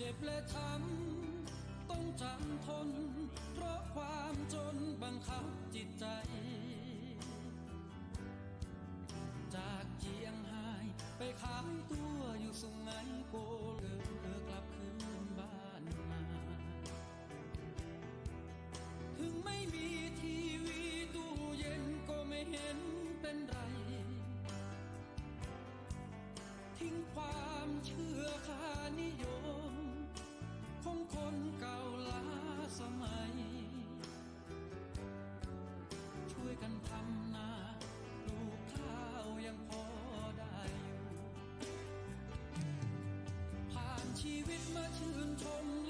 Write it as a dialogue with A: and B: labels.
A: จ็บและช้ำต้องจำทน เพราะความจนบังคับจิตใจ จากเจียงไฮ้ไปขายตัวอยู่สุงไหงโกลเลิกกลับคืนบ้านนาถึงไม่มีทีวีตู้เย็นก็ไม่เห็นเป็นไร ทิ้งความเชื่อค่านิยม ชีวิตมาชื่นชม